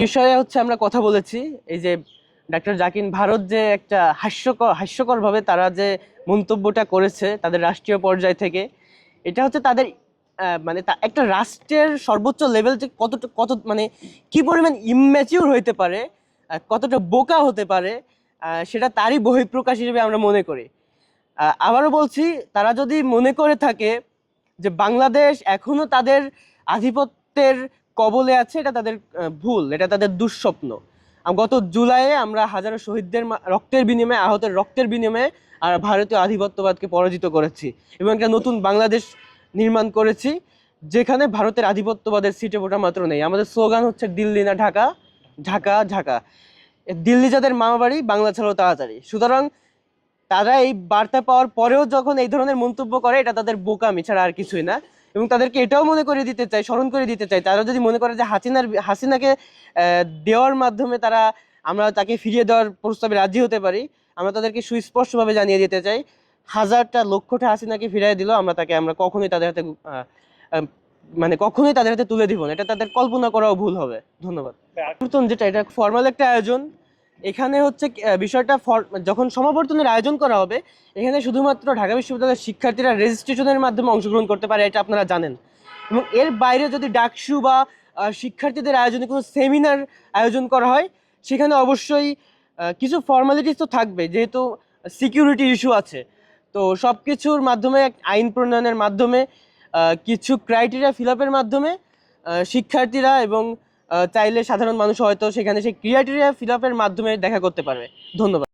বিষয়ে হচ্ছে আমরা কথা বলেছি, এই যে ডাক্তার জাকিন ভারত যে একটা হাস্যকর, হাস্যকরভাবে তারা যে মন্তব্যটা করেছে তাদের রাষ্ট্রীয় পর্যায় থেকে, এটা হচ্ছে তাদের মানে একটা রাষ্ট্রের সর্বোচ্চ লেভেল যে কতটা, কত মানে কি পরিমাণ ইম্যাচিউর হইতে পারে কতটা বোকা হতে পারে সেটা তারই বহিঃপ্রকাশ হিসেবে আমরা মনে করি। আবারও বলছি, তারা যদি মনে করে থাকে যে বাংলাদেশ এখনও তাদের আধিপত্যের কবলে আছে, এটা তাদের ভুল, এটা তাদের দুঃস্বপ্ন। গত জুলাইয়ে আমরা হাজারো শহীদদের রক্তের বিনিময়ে, আহতের রক্তের বিনিময়ে আর ভারতীয় আধিপত্যবাদকে পরাজিত করেছি এবং একটা নতুন বাংলাদেশ নির্মাণ করেছি, যেখানে ভারতের আধিপত্যবাদের সিটে ওটা মাত্র নেই। আমাদের স্লোগান হচ্ছে, দিল্লি না ঢাকা ঢাকা ঢাকা। দিল্লি যাদের মামাবাড়ি, বাংলা ছাড়াও তাড়াতাড়ি। সুতরাং তারা এই বার্তা পাওয়ার পরেও যখন এই ধরনের মন্তব্য করে, এটা তাদের বোকামি ছাড়া আর কিছুই না। এবং তাদেরকে এটাও মনে করে দিতে চাই স্মরণ করে দিতে চাই। তারা যদি মনে করে যে হাসিনার হাসিনাকে দেওয়ার মাধ্যমে তারা আমরা তাকে ফিরিয়ে দেওয়ার প্রস্তাবে রাজি হতে পারি আমরা তাদেরকে সুস্পষ্টভাবে জানিয়ে দিতে চাই হাজারটা লক্ষটা হাসিনাকে ফিরিয়ে দিলেও আমরা তাকে আমরা কখনোই তাদের হাতে মানে কখনোই তাদের হাতে তুলে দিব না। এটা তাদের কল্পনা করাও ভুল হবে। ধন্যবাদ। যেটা এটা ফর্মাল একটা আয়োজন। এখানে হচ্ছে বিষয়টা যখন সমাবর্তনের আয়োজন করা হবে, এখানে শুধুমাত্র ঢাকা বিশ্ববিদ্যালয়ের শিক্ষার্থীরা রেজিস্ট্রেশনের মাধ্যমে অংশগ্রহণ করতে পারে, এটা আপনারা জানেন। এবং এর বাইরে যদি ডাকসু বা শিক্ষার্থীদের আয়োজনে কোনো সেমিনার আয়োজন করা হয়, সেখানে অবশ্যই কিছু ফর্মালিটিস তো থাকবে, যেহেতু সিকিউরিটি ইস্যু আছে। তো সব কিছুর মাধ্যমে আইন প্রণয়নের মাধ্যমে কিছু ক্রাইটেরিয়া ফিল মাধ্যমে শিক্ষার্থীরা এবং চাইলে সাধারণ মানুষ হয়তো সেখানে সেই ক্রিয়েটেরিয়া ফিল আপের মাধ্যমে দেখা করতে পারবে। ধন্যবাদ।